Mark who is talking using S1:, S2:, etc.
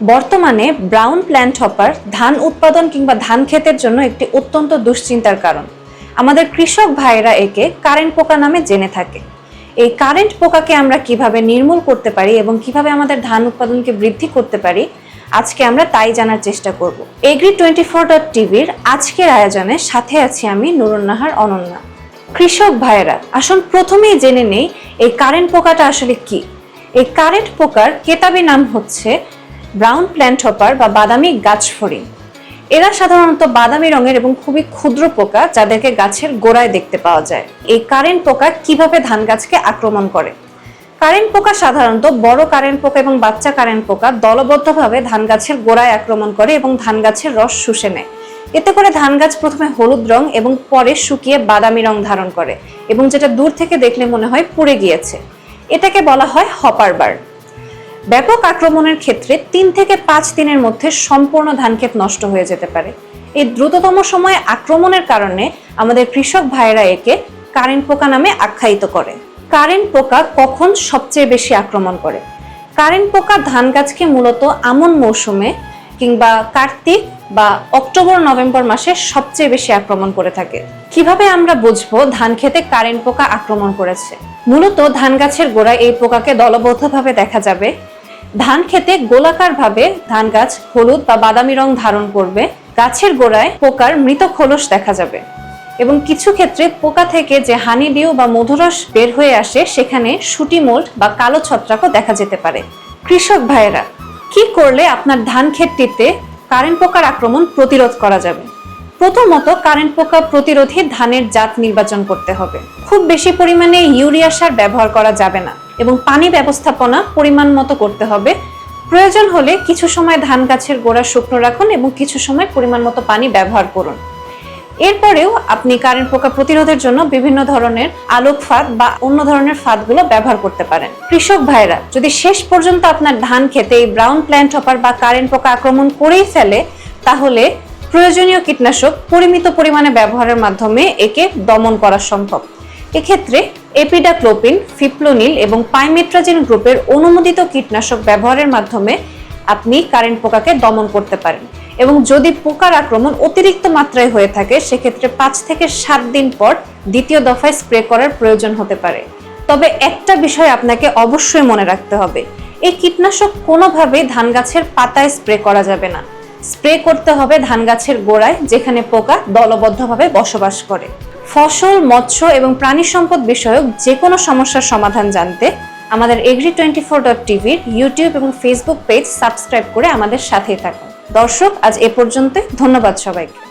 S1: বর্তমানে brown plant hopper ধান উৎপাদন কিংবা ধান ক্ষেতের জন্য একটি অত্যন্ত দুশ্চিন্তার কারণ। আমাদের কৃষক ভাইয়েরা একে কারেন্ট পোকা নামে জেনে থাকে। এই কারেন্ট পোকাকে আমরা কীভাবে নির্মূল করতে পারি এবং কীভাবে আমাদের ধান উৎপাদনকে বৃদ্ধি করতে পারি, আজকে আমরা তাই জানার চেষ্টা করব। এগ্রি টোয়েন্টি ফোর ডট টিভির আজকের আয়োজনে সাথে আছি আমি নুরুন্নাহার অনন্যা। কৃষক ভাইয়েরা, আসুন প্রথমেই জেনে নেই এই কারেন্ট পোকাটা আসলে কি। এই কারেন্ট পোকার কেতাবি নাম হচ্ছে ব্রাউন প্ল্যান্ট হপার বা বাদামি গাছ ফড়িং। এরা সাধারণত বাদামি রঙের এবং খুবই ক্ষুদ্র পোকা যাদেরকে গাছের গোড়ায় দেখতে পাওয়া যায়। এই কারেন্ট পোকা কীভাবে ধান গাছকে আক্রমণ করে? কারেন্ট পোকা সাধারণত বড় কারেন্ট পোকা এবং বাচ্চা কারেন্ট পোকা দলবদ্ধভাবে ধান গাছের গোড়ায় আক্রমণ করে এবং ধান গাছের রস শুষে নেয়। এতে করে ধান গাছ প্রথমে হলুদ রং এবং পরে শুকিয়ে বাদামি রং ধারণ করে এবং যেটা দূর থেকে দেখলে মনে হয় পুড়ে গিয়েছে। এটাকে বলা হয় হপার বার ব্যাপক আক্রমণের ক্ষেত্রে তিন থেকে পাঁচ দিনের মধ্যে সম্পূর্ণ ধানক্ষেত নষ্ট হয়ে যেতে পারে। এই দ্রুততম সময়ে আক্রমণের কারণে আমাদের কৃষক ভাইয়েরা একে কারেন্ট পোকা নামে আখ্যায়িত করে। কারেন্ট পোকা কখন সবচেয়ে বেশি আক্রমণ করে? কারেন্ট পোকা ধান গাছকে মূলত আমন মৌসুমে কিংবা কার্তিক বা অক্টোবর, নভেম্বর মাসে সবচেয়ে বেশি আক্রমণ করে থাকে। কীভাবে আমরা বুঝব ধান খেতে কারেন্ট পোকা আক্রমণ করেছে? মূলত ধান গাছের গোড়ায় এই পোকাকে দলবদ্ধভাবে দেখা যাবে। ধান খেতে গোলাকারভাবে ধান গাছ হলুদ বা বাদামি রং ধারণ করবে। গাছের গোড়ায় পোকার মৃত খোলস দেখা যাবে। এবং কিছু ক্ষেত্রে পোকা থেকে যে হানি ডিউ বা মধুরস বের হয়ে আসে, সেখানে সুটি মোল্ড বা কালো ছত্রাকও দেখা যেতে পারে। কৃষক ভাইয়েরা, কি করলে আপনার ধান ক্ষেতটিতে কারেন্ট পোকার আক্রমণ প্রতিরোধ করা যাবে? প্রথমত, কারেন্ট পোকা প্রতিরোধী ধানের জাত নির্বাচন করতে হবে। খুব বেশি পরিমাণে ইউরিয়া সার ব্যবহার করা যাবে না। এবং পানি ব্যবস্থাপনা পরিমাণ মতো করতে হবে। প্রয়োজন হলে কিছু সময় ধান গাছের গোড়া শুকনো রাখুন এবং কিছু সময় পরিমাণ মতো পানি ব্যবহার করুন। এরপরেও আপনি কারেন্ট পোকা প্রতিরোধের জন্য বিভিন্ন ধরনের আলোক ফাঁদ বা অন্য ধরনের ফাঁদগুলো ব্যবহার করতে পারেন। কৃষক ভাইরা যদি শেষ পর্যন্ত আপনার ধান খেতে এই ব্রাউন প্ল্যান্ট হপার বা কারেন্ট পোকা আক্রমণ করেই ফেলে, তাহলে প্রয়োজনীয় কীটনাশক পরিমিত পরিমাণে ব্যবহারের মাধ্যমে একে দমন করা সম্ভব। এক্ষেত্রে এপিডাক্লোপিন, ফিপ্লোনিল এবং পাইমেট্রাজিন গ্রুপের অনুমোদিত কীটনাশক ব্যবহারের মাধ্যমে আপনি কারেন্ট পোকাকে দমন করতে পারেন। এবং যদি পোকার আক্রমণ অতিরিক্ত মাত্রায় হয়ে থাকে, সেক্ষেত্রে পাঁচ থেকে সাত দিন পর দ্বিতীয় দফায় স্প্রে করার প্রয়োজন হতে পারে। তবে একটা বিষয় আপনাকে অবশ্যই মনে রাখতে হবে, এই কীটনাশক কোনোভাবেই ধান গাছের পাতায় স্প্রে করা যাবে না। স্প্রে করতে হবে ধান গাছের গোড়ায়, যেখানে পোকা দলবদ্ধভাবে বসবাস করে। ফসল, মৎস্য এবং প্রাণী সম্পদ বিষয়ক যে কোনো সমস্যার সমাধান জানতে আমাদের এগ্রি টোয়েন্টি ফোর ডট টিভির ইউটিউব এবং ফেসবুক পেজ সাবস্ক্রাইব করে আমাদের সাথেই থাকুন। দর্শক, আজ এ পর্যন্ত ধন্যবাদ সবাইকে।